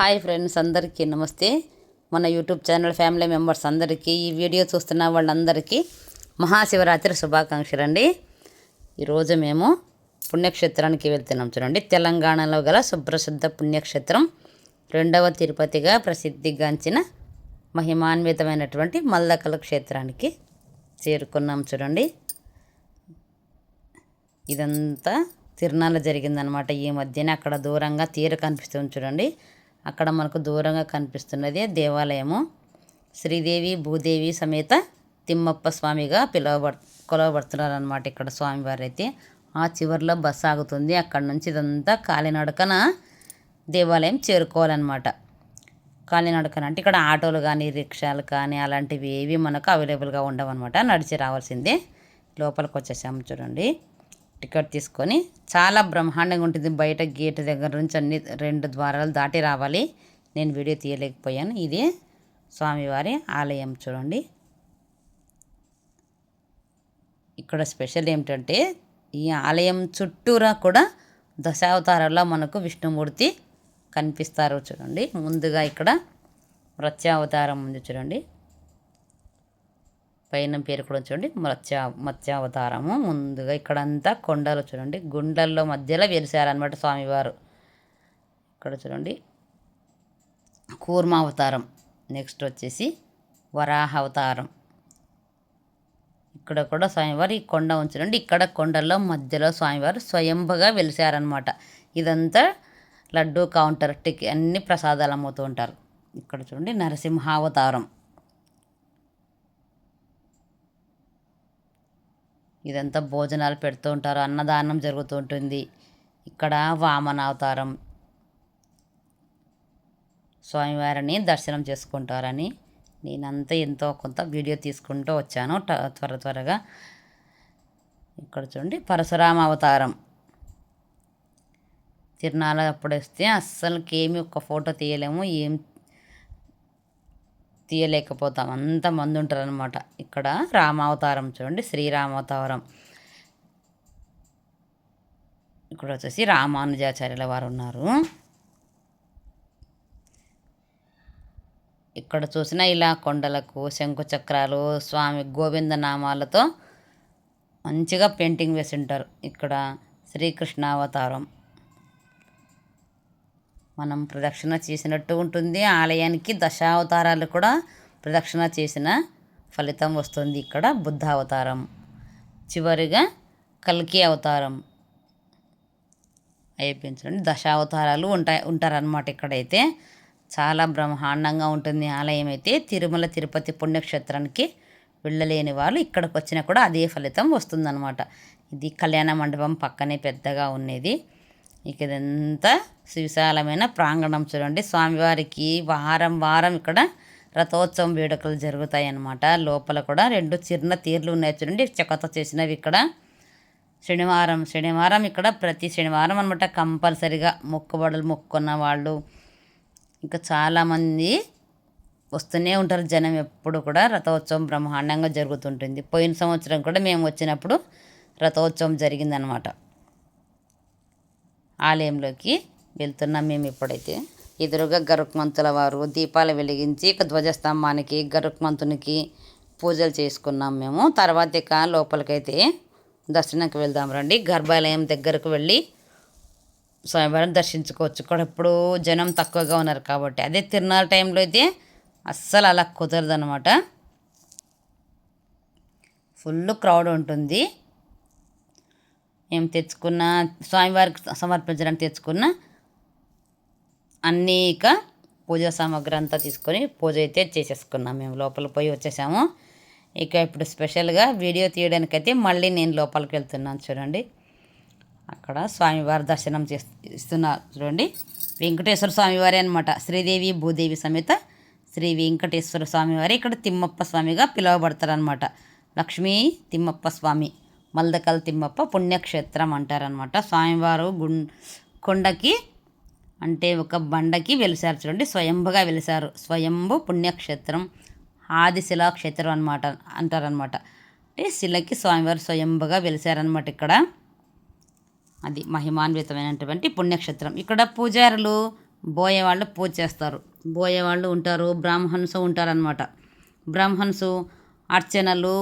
Hi friends అందరికీ నమస్తే. మన యూట్యూబ్ ఛానల్ ఫ్యామిలీ మెంబర్స్ అందరికీ ఈ వీడియో చూస్తున్న వాళ్ళందరికీ మహాశివరాత్రి శుభాకాంక్షలు అండి. ఈరోజు మేము పుణ్యక్షేత్రానికి వెళ్తున్నాం చూడండి. తెలంగాణలో గల సుప్రసిద్ధ పుణ్యక్షేత్రం రెండవ తిరుపతిగా ప్రసిద్ధిగాంచిన మహిమాన్వితమైనటువంటి మల్లకల క్షేత్రానికి చేరుకున్నాం చూడండి. ఇదంతా తిరునాళ్ళ జరిగిందనమాట ఈ మధ్యన అక్కడ దూరంగా తీర కనిపిస్తుంది చూడండి. అక్కడ మనకు దూరంగా కనిపిస్తున్నది దేవాలయము. శ్రీదేవి భూదేవి సమేత తిమ్మప్ప స్వామిగా పిలువబడ కొలవబడుతున్నారు అనమాట ఇక్కడ స్వామివారు అయితే ఆ చివరిలో బస్సు ఆగుతుంది. అక్కడ నుంచి ఇదంతా కాలినడకన దేవాలయం చేరుకోవాలన్నమాట. కాలినడకన అంటే ఇక్కడ ఆటోలు కానీ రిక్షాలు కానీ అలాంటివి ఏవి మనకు అవైలబుల్గా ఉండవన్నమాట. నడిచి రావాల్సిందే. లోపలికి వచ్చేసాము చూడండి. టికెట్ తీసుకొని చాలా బ్రహ్మాండంగా ఉంటుంది. బయట గేట్ దగ్గర నుంచి అన్ని రెండు ద్వారాలు దాటి రావాలి. నేను వీడియో తీయలేకపోయాను. ఇది స్వామివారి ఆలయం చూడండి. ఇక్కడ స్పెషల్ ఏమిటంటే ఈ ఆలయం చుట్టూరా కూడా దశావతారాల్లో మనకు విష్ణుమూర్తి కనిపిస్తారు చూడండి. ముందుగా ఇక్కడ మత్స్యావతారం ఉంది చూడండి. పైన పేరు కూడా చూడండి. మత్స్య మత్స్యావతారము. ముందుగా ఇక్కడంతా కొండలు చూడండి. గుండల్లో మధ్యలో వెలిసారనమాట స్వామివారు. ఇక్కడ చూడండి. కూర్మావతారం. నెక్స్ట్ వచ్చేసి వరాహ అవతారం ఇక్కడ కూడా స్వామివారు ఈ కొండ ఉంచండి. ఇక్కడ కొండల్లో మధ్యలో స్వామివారు స్వయంభగా వెలిసారనమాట ఇదంతా లడ్డు కౌంటర్ టిక్ అన్ని ప్రసాదాలు అమ్ముతూ ఉంటారు. ఇక్కడ చూడండి నరసింహావతారం. ఇదంతా భోజనాలు పెడుతూ ఉంటారు అన్నదానం జరుగుతూ ఉంటుంది. ఇక్కడ వామన అవతారం స్వామివారిని దర్శనం చేసుకుంటారని నేనంతా ఎంతో కొంత వీడియో తీసుకుంటూ వచ్చాను త్వర త్వరగా. ఇక్కడ చూడండి పరశురామ అవతారం. తిరునాళ్ళ అప్పుడు వస్తే అస్సలకి ఏమి ఒక ఫోటో తీయలేము ఏం తీయలేకపోతాం. అంత మంది ఉంటారనమాట ఇక్కడ రామావతారం చూడండి శ్రీరామావతారం. ఇక్కడ వచ్చేసి రామానుజాచార్యుల వారు ఉన్నారు ఇక్కడ చూసిన ఇలా కొండలకు శంకు చక్రాలు స్వామి గోవింద నామాలతో మంచిగా పెయింటింగ్ వేసి ఉంటారు ఇక్కడ శ్రీకృష్ణావతారం. మనం ప్రదక్షిణ చేసినట్టు ఉంటుంది. ఆలయానికి దశావతారాలు కూడా ప్రదక్షిణ చేసిన ఫలితం వస్తుంది ఇక్కడ బుద్ధ అవతారం చివరిగా కల్కి అవతారం అయిపోయించండి దశావతారాలు ఉంటాయి ఉంటారనమాట ఇక్కడైతే. చాలా బ్రహ్మాండంగా ఉంటుంది ఆలయం అయితే. తిరుమల తిరుపతి పుణ్యక్షేత్రానికి వెళ్ళలేని వాళ్ళు ఇక్కడికి వచ్చినా కూడా అదే ఫలితం వస్తుందన్నమాట. ఇది కళ్యాణ మండపం పక్కనే పెద్దగా ఉండేది ఇక ఇదంతా విశాలమైన ప్రాంగణం చూడండి. స్వామివారికి వారం వారం ఇక్కడ రథోత్సవం వేడుకలు జరుగుతాయి అన్నమాట లోపల కూడా రెండు చిన్న తీర్లు ఉన్నాయి చూడండి. చెక్కతో చేసినవి ఇక్కడ. శనివారం శనివారం ఇక్కడ ప్రతి శనివారం అనమాట కంపల్సరిగా మొక్కుబడులు మొక్కున్న వాళ్ళు. ఇంకా చాలామంది వస్తూనే ఉంటారు జనం ఎప్పుడు కూడా. రథోత్సవం బ్రహ్మాండంగా జరుగుతుంటుంది. పోయిన సంవత్సరం కూడా మేము వచ్చినప్పుడు రథోత్సవం జరిగిందనమాట ఆలయంలోకి వెళ్తున్నాం మేము ఇప్పుడైతే. ఎదురుగా గరుక్మంతుల వారు దీపాలు వెలిగించి ఇక ధ్వజస్తంభానికి గరుక్మంతునికి పూజలు చేసుకున్నాం మేము. తర్వాత ఇక లోపలికైతే దర్శనానికి వెళ్దాం రండి. గర్భాలయం దగ్గరకు వెళ్ళి స్వామివారిని దర్శించుకోవచ్చు. ఇక్కడ ఇప్పుడు జనం తక్కువగా ఉన్నారు కాబట్టి. అదే తిరునాళ్ళ టైంలో అయితే అస్సలు అలా కుదరదు అనమాట ఫుల్ క్రౌడ్ ఉంటుంది. మేము తెచ్చుకున్న స్వామివారికి సమర్పించడానికి తెచ్చుకున్న అన్నీ ఇక పూజా సామాగ్రి అంతా తీసుకొని పూజ అయితే చేసేసుకున్నాం. మేము లోపల పోయి వచ్చేసాము. ఇక ఇప్పుడు స్పెషల్గా వీడియో తీయడానికైతే మళ్ళీ నేను లోపలికి వెళ్తున్నాను చూడండి. అక్కడ స్వామివారి దర్శనం చేస్తున్నారు చూడండి. వెంకటేశ్వర స్వామివారి అనమాట శ్రీదేవి భూదేవి సమేత శ్రీ వెంకటేశ్వర స్వామివారి. ఇక్కడ తిమ్మప్ప స్వామిగా పిలువబడతారనమాట లక్ష్మీ తిమ్మప్ప స్వామి. మల్దకల్ తిమ్మప్ప పుణ్యక్షేత్రం అంటారనమాట స్వామివారు గుం కొండకి అంటే ఒక బండకి వెలిసారు చూడండి స్వయంభుగా వెలిసారు. స్వయంభు పుణ్యక్షేత్రం ఆదిశిలా క్షేత్రం అనమాట అంటారనమాట అంటే శిలకి స్వామివారు స్వయంభుగా వెలిసారనమాట ఇక్కడ. అది మహిమాన్వితమైనటువంటి పుణ్యక్షేత్రం. ఇక్కడ పూజారులు బోయే వాళ్ళు పూజ చేస్తారు. బోయవాళ్ళు ఉంటారు బ్రాహ్మణ్స్ ఉంటారనమాట బ్రాహ్మణ్స్ అర్చనలు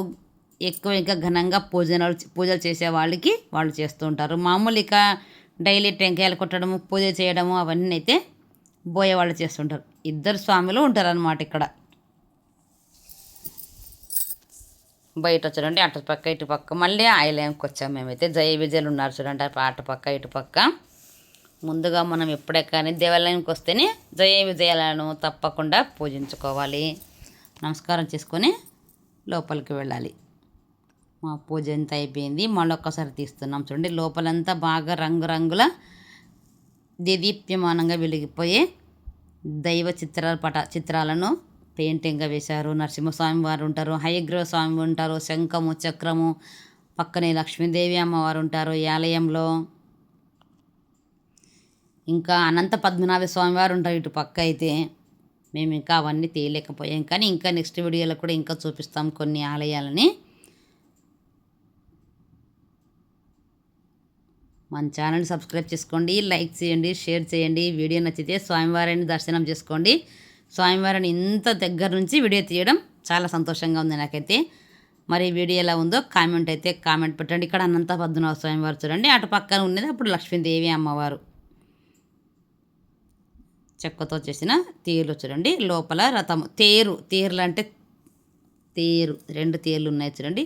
ఎక్కువ ఇంకా ఘనంగా పూజలు పూజలు చేసే వాళ్ళకి వాళ్ళు చేస్తూ ఉంటారు. మామూలు ఇక డైలీ టెంకాయలు కొట్టడము పూజ చేయడము అవన్నీ అయితే బోయే వాళ్ళు చేస్తుంటారు ఇద్దరు స్వాములు ఉంటారనమాట ఇక్కడ. బయట చూడండి అటు పక్క ఇటు పక్క. మళ్ళీ ఆయిలేంకి వచ్చాము మేమైతే. జయ విజయలు ఉన్నారు చూడండి అటు పక్క ఇటు పక్క. ముందుగా మనం ఎప్పుడే కానీ దేవాలయానికి వస్తేనే జయ విజయాలను తప్పకుండా పూజించుకోవాలి. నమస్కారం చేసుకొని లోపలికి వెళ్ళాలి. మా పూజ ఎంత అయిపోయింది. మళ్ళొక్కసారి తీస్తున్నాం చూడండి. లోపలంతా బాగా రంగురంగుల దేదీప్యమానంగా వెలిగిపోయే దైవ చిత్రాల పట చిత్రాలను పెయింటింగ్గా వేశారు. నరసింహస్వామి వారు ఉంటారు. హయగ్రహ స్వామి ఉంటారు. శంఖము చక్రము పక్కనే లక్ష్మీదేవి అమ్మవారు ఉంటారు. ఈ ఆలయంలో ఇంకా అనంత పద్మనాభ స్వామి వారు ఉంటారు ఇటు పక్క అయితే. మేము ఇంకా అవన్నీ తీయలేకపోయాం కానీ ఇంకా నెక్స్ట్ వీడియోలో కూడా ఇంకా చూపిస్తాం కొన్ని ఆలయాలని. మన ఛానల్ సబ్స్క్రైబ్ చేసుకోండి లైక్ చేయండి షేర్ చేయండి. వీడియో నచ్చితే స్వామివారిని దర్శనం చేసుకోండి. స్వామివారిని ఇంత దగ్గర నుంచి వీడియో తీయడం చాలా సంతోషంగా ఉంది నాకైతే. మరి వీడియో ఎలా ఉందో కామెంట్ అయితే కామెంట్ పెట్టండి. ఇక్కడ అనంత పద్మనాభ స్వామివారు చూడండి అటు పక్కన ఉన్నది అప్పుడు లక్ష్మీదేవి అమ్మవారు. చెక్కతో చేసిన తీరు చూడండి లోపల రథము తేరు తేర్లు అంటే తేరు రెండు తేర్లు ఉన్నాయి చూడండి.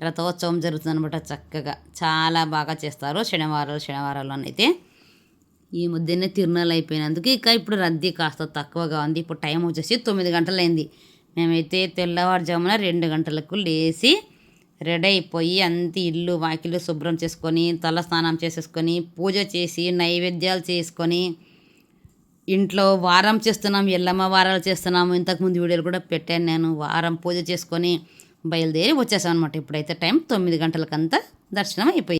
రథోత్సవం జరుగుతుంది అనమాట చక్కగా. చాలా బాగా చేస్తారు శనివారాలు శనివారాల్లోనైతే ఈ మధ్యనే తిరునాళ్ళు అయిపోయినందుకు ఇక ఇప్పుడు రద్దీ కాస్త తక్కువగా ఉంది. ఇప్పుడు టైం వచ్చేసి తొమ్మిది గంటలైంది. మేమైతే తెల్లవారుజామున రెండు గంటలకు లేచి రెడీ అయిపోయి అంత ఇల్లు వాకిలు శుభ్రం చేసుకొని తల స్నానం చేసేసుకొని పూజ చేసి నైవేద్యాలు చేసుకొని ఇంట్లో వారం చేస్తున్నాం ఎల్లమ్మ వారాలు చేస్తున్నాము. ఇంతకుముందు వీడియోలు కూడా పెట్టాను నేను. వారం పూజ చేసుకొని బయలుదేరి వచ్చేసాం అనమాట ఇప్పుడైతే టైం తొమ్మిది గంటలకంతా దర్శనం అయిపోయింది.